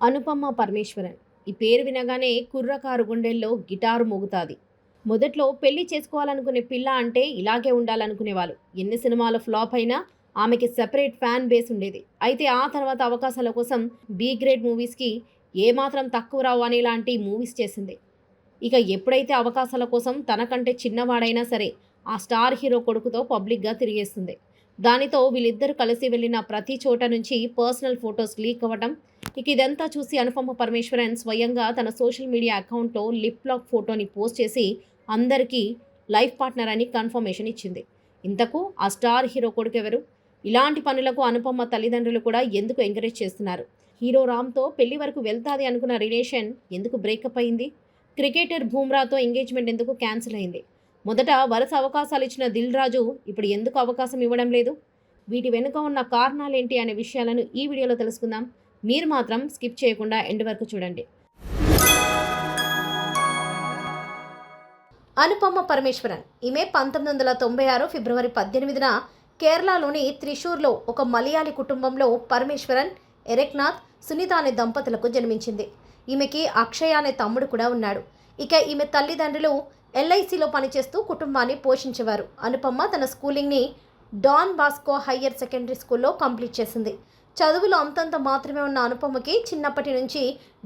అనుపమ పరమేశ్వరన్. ఈ పేరు వినగానే కుర్రకారు గుండెల్లో గిటారు మోగుతాది. మొదట్లో పెళ్ళి చేసుకోవాలనుకునే పిల్ల అంటే ఇలాగే ఉండాలనుకునేవాళ్ళు. ఎన్ని సినిమాలు ఫ్లాప్ అయినా ఆమెకి సెపరేట్ ఫ్యాన్ బేస్ ఉండేది. అయితే ఆ తర్వాత అవకాశాల కోసం బీ గ్రేడ్ మూవీస్కి ఏమాత్రం తక్కువ రావు అనేలాంటి మూవీస్ చేసింది. ఇక ఎప్పుడైతే అవకాశాల కోసం తనకంటే చిన్నవాడైనా సరే ఆ స్టార్ హీరో కొడుకుతో పబ్లిక్గా తిరిగేస్తుంది. దానితో వీళ్ళిద్దరు కలిసి వెళ్ళిన ప్రతి చోట నుంచి పర్సనల్ ఫొటోస్ లీక్ అవ్వటం. ఇక ఇదంతా చూసి అనుపమ పరమేశ్వరన్ స్వయంగా తన సోషల్ మీడియా అకౌంట్లో లిప్ లాక్ ఫోటోని పోస్ట్ చేసి అందరికీ లైఫ్ పార్ట్నర్ అని కన్ఫర్మేషన్ ఇచ్చింది. ఇంతకు ఆ స్టార్ హీరో కొడుకు ఎవరు? ఇలాంటి పనులకు అనుపమ తల్లిదండ్రులు కూడా ఎందుకు ఎంకరేజ్ చేస్తున్నారు? హీరో రామ్తో పెళ్ళి వరకు వెళ్తాది అనుకున్న రిలేషన్ ఎందుకు బ్రేకప్ అయింది? క్రికెటర్ బూమ్రాతో ఎంగేజ్మెంట్ ఎందుకు క్యాన్సిల్ అయింది? మొదట వరుస అవకాశాలు ఇచ్చిన దిల్ రాజు ఇప్పుడు ఎందుకు అవకాశం ఇవ్వడం లేదు? వీటి వెనుక ఉన్న కారణాలేంటి అనే విషయాలను ఈ వీడియోలో తెలుసుకుందాం. మీరు మాత్రం స్కిప్ చేయకుండా ఎండ్ వరకు చూడండి. అనుపమ పరమేశ్వరన్ ఈమె పంతొమ్మిది వందల తొంభై ఆరు ఫిబ్రవరి పద్దెనిమిదిన కేరళలోని త్రిశూర్లో ఒక మలయాళీ కుటుంబంలో పరమేశ్వరన్ ఎరెక్నాథ్ సునీత అనే దంపతులకు జన్మించింది. ఈమెకి అక్షయ అనే తమ్ముడు కూడా ఉన్నాడు. ఇక ఈమె తల్లిదండ్రులు ఎల్ఐసిలో పనిచేస్తూ కుటుంబాన్ని పోషించేవారు. అనుపమ తన స్కూలింగ్ని డాన్ బాస్కో హయ్యర్ సెకండరీ స్కూల్లో కంప్లీట్ చేసింది. చదువులో అంతంత మాత్రమే ఉన్న అనుపమకి చిన్నప్పటి నుంచి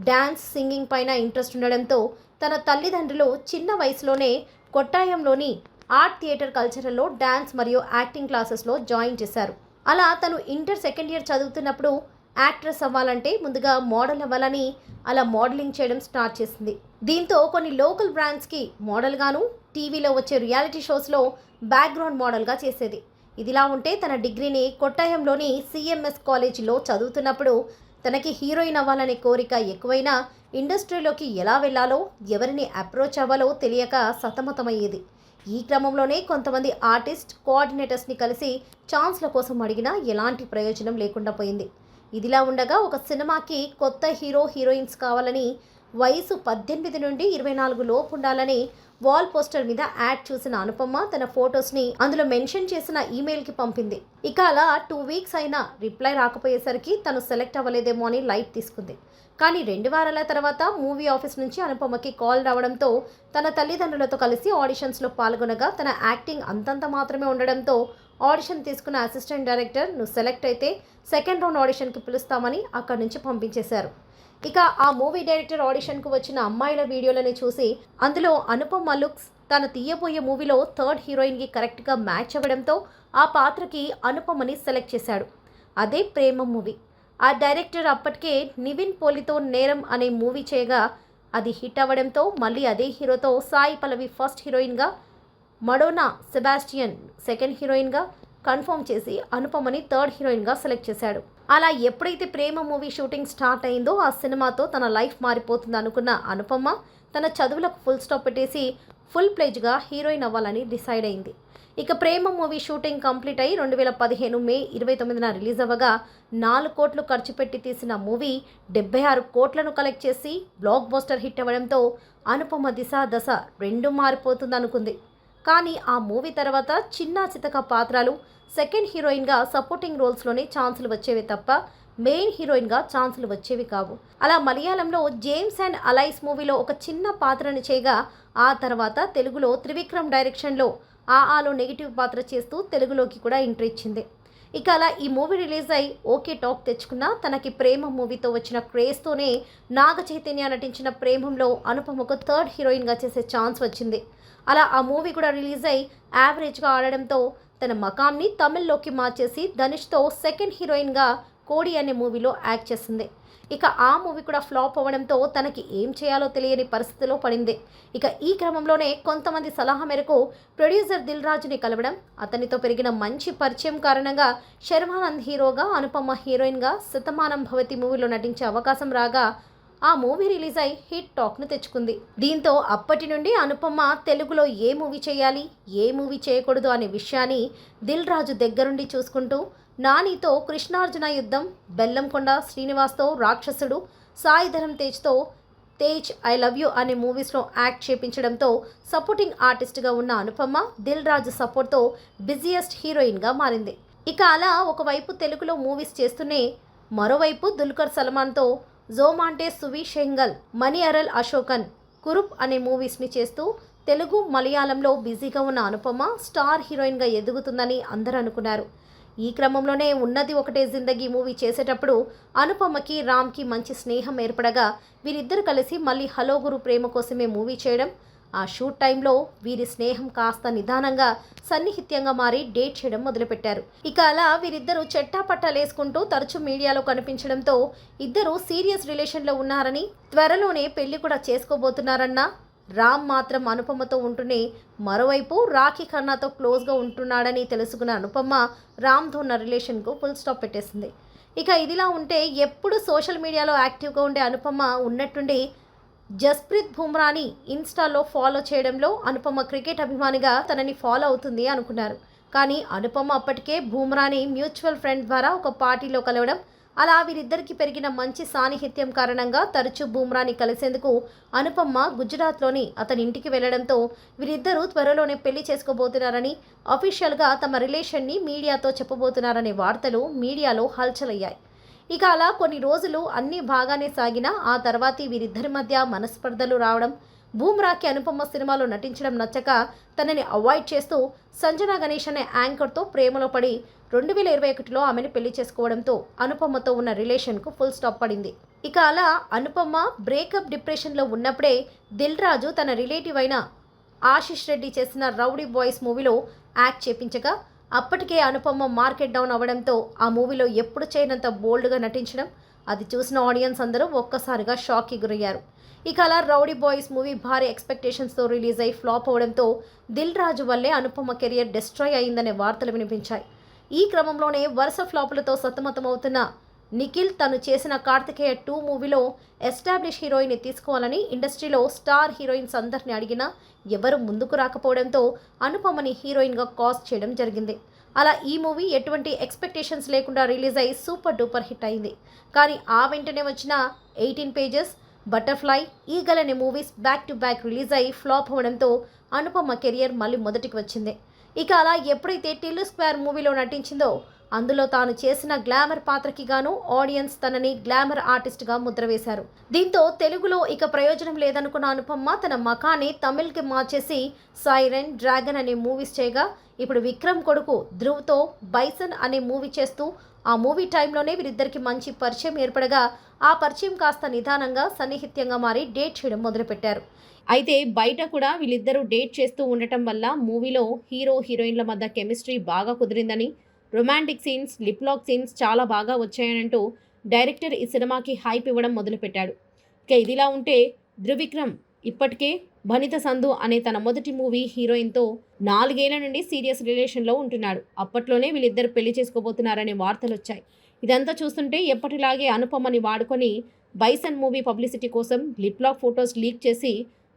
డ్యాన్స్ సింగింగ్ పైన ఇంట్రెస్ట్ ఉండడంతో తన తల్లిదండ్రులు చిన్న వయసులోనే కొట్టాయంలోని ఆర్ట్ థియేటర్ కల్చరల్లో డ్యాన్స్ మరియు యాక్టింగ్ క్లాసెస్లో జాయిన్ చేశారు. అలా తను ఇంటర్ సెకండ్ ఇయర్ చదువుతున్నప్పుడు యాక్ట్రెస్ అవ్వాలంటే ముందుగా మోడల్ అవ్వాలని అలా మోడలింగ్ చేయడం స్టార్ట్ చేసింది. దీంతో కొన్ని లోకల్ బ్రాండ్స్కి మోడల్గాను టీవీలో వచ్చే రియాలిటీ షోస్లో బ్యాక్గ్రౌండ్ మోడల్గా చేసేది. ఇదిలా ఉంటే తన డిగ్రీని కొట్టాయంలోని సిఎంఎస్ కాలేజీలో చదువుతున్నప్పుడు తనకి హీరోయిన్ అవ్వాలనే కోరిక ఎక్కువైనా ఇండస్ట్రీలోకి ఎలా వెళ్ళాలో ఎవరిని అప్రోచ్ అవ్వాలో తెలియక సతమతమయ్యేది. ఈ క్రమంలోనే కొంతమంది ఆర్టిస్ట్ కోఆర్డినేటర్స్ని కలిసి ఛాన్స్ల కోసం అడిగినా ఎలాంటి ప్రయోజనం లేకుండా పోయింది. ఇదిలా ఉండగా ఒక సినిమాకి కొత్త హీరో హీరోయిన్స్ కావాలని వయసు పద్దెనిమిది నుండి ఇరవై నాలుగు లోపు ఉండాలని వాల్ పోస్టర్ మీద యాడ్ చూసిన అనుపమ తన ఫొటోస్ని అందులో మెన్షన్ చేసిన ఈమెయిల్కి పంపింది. ఇక అలా టూ వీక్స్ అయినా రిప్లై రాకపోయేసరికి తను సెలెక్ట్ అవ్వలేదేమో అని లైట్ తీసుకుంది. కానీ రెండు వారాల తర్వాత మూవీ ఆఫీస్ నుంచి అనుపమకి కాల్ రావడంతో తన తల్లిదండ్రులతో కలిసి ఆడిషన్స్లో పాల్గొనగా తన యాక్టింగ్ అంతంత మాత్రమే ఉండడంతో ఆడిషన్ తీసుకున్న అసిస్టెంట్ డైరెక్టర్ నువ్వు సెలెక్ట్ అయితే సెకండ్ రౌండ్ ఆడిషన్కి పిలుస్తామని అక్కడి నుంచి పంపించేశారు. ఇక ఆ మూవీ డైరెక్టర్ ఆడిషన్కు వచ్చిన అమ్మాయిల వీడియోలను చూసి అందులో అనుపమ లుక్స్ తను తీయబోయే మూవీలో థర్డ్ హీరోయిన్కి కరెక్ట్గా మ్యాచ్ అవ్వడంతో ఆ పాత్రకి అనుపమని సెలెక్ట్ చేశాడు. అదే ప్రేమ మూవీ. ఆ డైరెక్టర్ అప్పటికే నివిన్ పోలితో నేరం అనే మూవీ చేయగా అది హిట్ అవ్వడంతో మళ్ళీ అదే హీరోతో సాయి పల్లవి ఫస్ట్ హీరోయిన్గా మడోనా సెబాస్టియన్ సెకండ్ హీరోయిన్గా కన్ఫర్మ్ చేసి అనుపమని థర్డ్ హీరోయిన్గా సెలెక్ట్ చేశాడు. అలా ఎప్పుడైతే ప్రేమ మూవీ షూటింగ్ స్టార్ట్ అయిందో ఆ సినిమాతో తన లైఫ్ మారిపోతుంది అనుకున్న అనుపమ తన చదువులకు ఫుల్ స్టాప్ పెట్టేసి ఫుల్ ప్లేజ్గా హీరోయిన్ అవ్వాలని డిసైడ్ అయింది. ఇక ప్రేమ మూవీ షూటింగ్ కంప్లీట్ అయి రెండు వేల పదిహేను మే ఇరవై తొమ్మిదిన రిలీజ్ అవ్వగా నాలుగు కోట్లు ఖర్చు పెట్టి తీసిన మూవీ డెబ్బై ఆరు కోట్లను కలెక్ట్ చేసి బ్లాక్ బస్టర్ హిట్ అవ్వడంతో అనుపమ దిశ దశ రెండు మారిపోతుంది అనుకుంది. కానీ ఆ మూవీ తర్వాత చిన్న చితక పాత్రలు సెకండ్ హీరోయిన్గా సపోర్టింగ్ రోల్స్లోనే ఛాన్సులు వచ్చేవి తప్ప మెయిన్ హీరోయిన్గా ఛాన్సులు వచ్చేవి కావు. అలా మలయాళంలో జేమ్స్ అండ్ అలైస్ మూవీలో ఒక చిన్న పాత్రను చేయగా ఆ తర్వాత తెలుగులో త్రివిక్రమ్ డైరెక్షన్లో ఆ ఆలో నెగిటివ్ పాత్ర చేస్తూ తెలుగులోకి కూడా ఎంట్రీ ఇచ్చింది. ఇక అలా ఈ మూవీ రిలీజ్ అయి ఓకే టాక్ తెచ్చుకున్న తనకి ప్రేమ మూవీతో వచ్చిన క్రేజ్తోనే నాగ చైతన్య నటించిన ప్రేమంలో అనుపమకు థర్డ్ హీరోయిన్గా చేసే ఛాన్స్ వచ్చింది. అలా ఆ మూవీ కూడా రిలీజ్ అయి యావరేజ్గా ఆడడంతో తన మకాంని తమిళ్ళోకి మార్చేసి ధనుష్తో సెకండ్ హీరోయిన్గా కోడి అనే మూవీలో యాక్ట్ చేసింది. ఇక ఆ మూవీ కూడా ఫ్లాప్ అవ్వడంతో తనకి ఏం చేయాలో తెలియని పరిస్థితిలో పడింది. ఇక ఈ క్రమంలోనే కొంతమంది సలహా మేరకు ప్రొడ్యూసర్ దిల్ రాజుని కలవడం అతనితో పెరిగిన మంచి పరిచయం కారణంగా శర్మానంద్ హీరోగా అనుపమ హీరోయిన్గా శతమానం భవతి మూవీలో నటించే అవకాశం రాగా ఆ మూవీ రిలీజ్ అయి హిట్ టాక్ను తెచ్చుకుంది. దీంతో అప్పటి నుండి అనుపమ తెలుగులో ఏ మూవీ చేయాలి ఏ మూవీ చేయకూడదు అనే విషయాన్ని దిల్ రాజు దగ్గరుండి చూసుకుంటూ నానితో కృష్ణార్జున యుద్ధం బెల్లంకొండ శ్రీనివాస్తో రాక్షసుడు సాయిధరం తేజ్తో తేజ్ ఐ లవ్ యూ అనే మూవీస్లో యాక్ట్ చేపించడంతో సపోర్టింగ్ ఆర్టిస్ట్గా ఉన్న అనుపమ దిల్ రాజు సపోర్ట్తో బిజియెస్ట్ హీరోయిన్గా మారింది. ఇక అలా ఒకవైపు తెలుగులో మూవీస్ చేస్తూనే మరోవైపు దుల్కర్ సల్మాన్తో జోమాంటే సువి షెంగల్ మణి అరల్ అశోకన్ కురుప్ అనే మూవీస్ని చేస్తూ తెలుగు మలయాళంలో బిజీగా ఉన్న అనుపమ స్టార్ హీరోయిన్గా ఎదుగుతుందని అందరూ అనుకున్నారు. ఈ క్రమంలోనే ఉన్నది ఒకటే జిందగీ మూవీ చేసేటప్పుడు అనుపమకి రామ్కి మంచి స్నేహం ఏర్పడగా వీరిద్దరు కలిసి మళ్ళీ హలో గురు ప్రేమ కోసమే మూవీ చేయడం ఆ షూట్ టైంలో వీరి స్నేహం కాస్త నిదానంగా సన్నిహిత్యంగా మారి డేట్ చేయడం మొదలుపెట్టారు. ఇక అలా వీరిద్దరూ చెట్టాపట్టాలేసుకుంటూ తరచూ మీడియాలో కనిపించడంతో ఇద్దరు సీరియస్ రిలేషన్లో ఉన్నారని త్వరలోనే పెళ్ళి కూడా చేసుకోబోతున్నారన్న రామ్ మాత్రం అనుపమతో ఉంటూనే మరోవైపు రాఖీ ఖన్నాతో క్లోజ్గా ఉంటున్నాడని తెలుసుకున్న అనుపమ రామ్తో ఉన్న రిలేషన్కు ఫుల్ స్టాప్ పెట్టేసింది. ఇక ఇదిలా ఉంటే ఎప్పుడు సోషల్ మీడియాలో యాక్టివ్గా ఉండే అనుపమ ఉన్నట్టుండి జస్ప్రీత్ బుమ్రాని ఇన్స్టాలో ఫాలో చేయడంలో అనుపమ క్రికెట్ అభిమానిగా తనని ఫాలో అవుతుంది అనుకున్నారు. కానీ అనుపమ అప్పటికే బుమ్రాని మ్యూచువల్ ఫ్రెండ్ ద్వారా ఒక పార్టీలో కలవడం అలా వీరిద్దరికి పెరిగిన మంచి సాన్నిహిత్యం కారణంగా తరచూ బుమ్రాని కలిసేందుకు అనుపమ్మ గుజరాత్లోని అతని ఇంటికి వెళ్ళడంతో వీరిద్దరూ త్వరలోనే పెళ్ళి చేసుకోబోతున్నారని అఫీషియల్గా తమ రిలేషన్ని మీడియాతో చెప్పబోతున్నారనే వార్తలు మీడియాలో హల్చలయ్యాయి. ఇక అలా కొన్ని రోజులు అన్నీ బాగానే సాగినా ఆ తర్వాతి వీరిద్దరి మధ్య మనస్పర్ధలు రావడం బూమ్రాకి అనుపమ సినిమాలో నటించడం నచ్చక తనని అవాయిడ్ చేస్తూ సంజన గణేష్ అనే యాంకర్తో ప్రేమలో పడి రెండు వేల ఇరవై ఒకటిలో ఆమెను పెళ్ళి చేసుకోవడంతో అనుపమతో ఉన్న రిలేషన్కు ఫుల్ స్టాప్ పడింది. ఇక అలా అనుపమ బ్రేకప్ డిప్రెషన్లో ఉన్నప్పుడే దిల్ రాజు తన రిలేటివ్ అయిన ఆశిష్ రెడ్డి చేసిన రౌడీ బాయ్స్ మూవీలో యాక్ట్ చేపించగా అప్పటికే అనుపమ మార్కెట్ డౌన్ అవ్వడంతో ఆ మూవీలో ఎప్పుడు చేయనంత బోల్డ్గా నటించడం అది చూసిన ఆడియన్స్ అందరూ ఒక్కసారిగా షాక్కి గురయ్యారు. ఇక అలా రౌడీ బాయ్స్ మూవీ భారీ ఎక్స్పెక్టేషన్స్తో రిలీజ్ అయి ఫ్లాప్ అవడంతో దిల్ రాజు వల్లే అనుపమ కెరియర్ డిస్ట్రాయ్ అయిందనే వార్తలు వినిపించాయి. ఈ క్రమంలోనే వరుస ఫ్లాపులతో సతమతమవుతున్న నిఖిల్ తను చేసిన కార్తికేయ టూ మూవీలో ఎస్టాబ్లిష్ హీరోయిన్ని తీసుకోవాలని ఇండస్ట్రీలో స్టార్ హీరోయిన్స్ అందరిని అడిగినా ఎవరు ముందుకు రాకపోవడంతో అనుపమని హీరోయిన్గా కాస్ట్ చేయడం జరిగింది. అలా ఈ మూవీ ఎటువంటి ఎక్స్పెక్టేషన్స్ లేకుండా రిలీజ్ అయ్యి సూపర్ డూపర్ హిట్ అయింది. కానీ ఆ వెంటనే వచ్చిన ఎయిటీన్ పేజెస్ బటర్ఫ్లై ఈగల్ అనే movies back to back release అయ్యి ఫ్లాప్ అవ్వడంతో అనుపమ కెరియర్ మళ్ళీ మొదటికి వచ్చింది. ఇక అలా ఎప్పుడైతే టిల్లు స్క్వేర్ మూవీలో నటించిందో అందులో తాను చేసిన గ్లామర్ పాత్రకి గాను ఆడియన్స్ తనని గ్లామర్ ఆర్టిస్ట్గా ముద్ర వేశారు. దీంతో తెలుగులో ఇక ప్రయోజనం లేదనుకున్న అనుపమ తన మకాన్ని తమిళ్కి మార్చేసి సైరన్ డ్రాగన్ అనే మూవీస్ చేయగా ఇప్పుడు విక్రమ్ కొడుకు ధ్రువ్తో బైసన్ అనే మూవీ చేస్తూ ఆ మూవీ టైంలోనే వీరిద్దరికి మంచి పరిచయం ఏర్పడగా ఆ పరిచయం కాస్త నిదానంగా సన్నిహిత్యంగా మారి డేట్ చేయడం మొదలుపెట్టారు. అయితే బయట కూడా వీళ్ళిద్దరూ డేట్ చేస్తూ ఉండటం వల్ల మూవీలో హీరో హీరోయిన్ల మధ్య కెమిస్ట్రీ బాగా కుదిరిందని romantic scenes lip lock scenes చాలా బాగా వచ్చాయనంటూ డైరెక్టర్ ఈ సినిమాకి హైప్ ఇవ్వడం మొదలుపెట్టాడు. ఇక ఇదిలా ఉంటే ధృవిక్రమ్ ఇప్పటికే భనిత సంధు అనే తన మొదటి మూవీ హీరోయిన్తో నాలుగేళ్ళ నుండి సీరియస్ రిలేషన్లో ఉంటున్నాడు. అప్పట్లోనే వీళ్ళిద్దరు పెళ్ళి చేసుకోబోతున్నారనే వార్తలు వచ్చాయి ఇదంతా చూస్తుంటే ఎప్పటిలాగే అనుపమని వాడుకొని బైసన్ మూవీ పబ్లిసిటీ కోసం లిప్లాక్ ఫొటోస్ లీక్ చేసి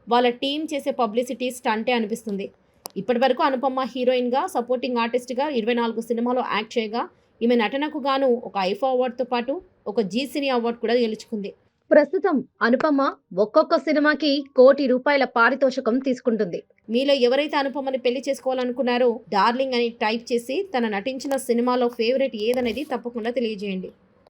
వాళ్ళ టీం చేసే పబ్లిసిటీ స్టంటే అనిపిస్తుంది. ఇప్పటివరకు అనుపమ హీరోయిన్గా సపోర్టింగ్ ఆర్టిస్ట్గా ఇరవై నాలుగు సినిమాలో యాక్ట్ చేయగా ఈమె నటనకు గాను ఒక ఐఫా అవార్డుతో పాటు ఒక జీ సినీ అవార్డు కూడా గెలుచుకుంది. ప్రస్తుతం అనుపమ ఒక్కొక్క సినిమాకి కోటి రూపాయల పారితోషికం తీసుకుంటుంది. మీలో ఎవరైతే అనుపమని పెళ్ళి చేసుకోవాలనుకున్నారో డార్లింగ్ అని టైప్ చేసి తన నటించిన సినిమాలో ఫేవరెట్ ఏదనేది తప్పకుండా తెలియజేయండి.